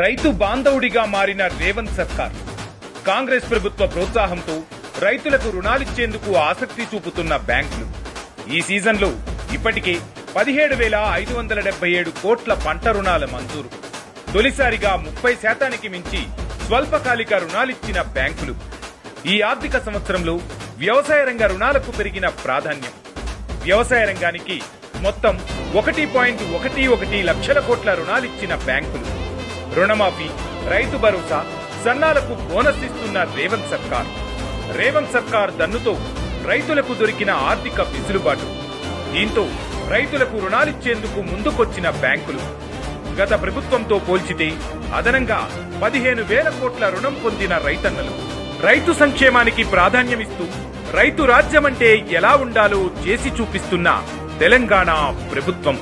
రైతు బాంధవుడిగా మారిన రేవంత్ సర్కార్. కాంగ్రెస్ ప్రభుత్వ ప్రోత్సాహంతో రైతులకు రుణాలిచ్చేందుకు ఆసక్తి చూపుతున్న బ్యాంకులు. ఈ సీజన్లో ఇప్పటికే పదిహేడు వేల ఐదు వందల డెబ్బై ఏడు కోట్ల పంట రుణాల మంజూరు. తొలిసారిగా ముప్పై శాతానికి మించి స్వల్పకాలిక రుణాలిచ్చిన బ్యాంకులు. ఈ ఆర్థిక సంవత్సరంలో వ్యవసాయ రంగ రుణాలకు పెరిగిన ప్రాధాన్యం. వ్యవసాయ రంగానికి మొత్తం ఒకటి పాయింట్ ఒకటి ఒకటి లక్షల కోట్ల రుణాలిచ్చిన బ్యాంకులు. రుణమాఫీ రైతు భరోసా సన్నాలకు బోనస్ ఇస్తున్న రేవంత్ సర్కార్. రేవంత్ సర్కార్ దన్నుతో రైతులకు దొరికిన ఆర్థిక విసులుబాటు. దీంతో రైతులకు రుణాలిచ్చేందుకు ముందుకొచ్చిన బ్యాంకులు. గత ప్రభుత్వంతో పోల్చితే అదనంగా పదిహేను వేల కోట్ల రుణం పొందిన రైతన్నలు. రైతు సంక్షేమానికి ప్రాధాన్యమిస్తూ రైతు రాజ్యమంటే ఎలా ఉండాలో చేసి చూపిస్తున్న తెలంగాణ ప్రభుత్వం.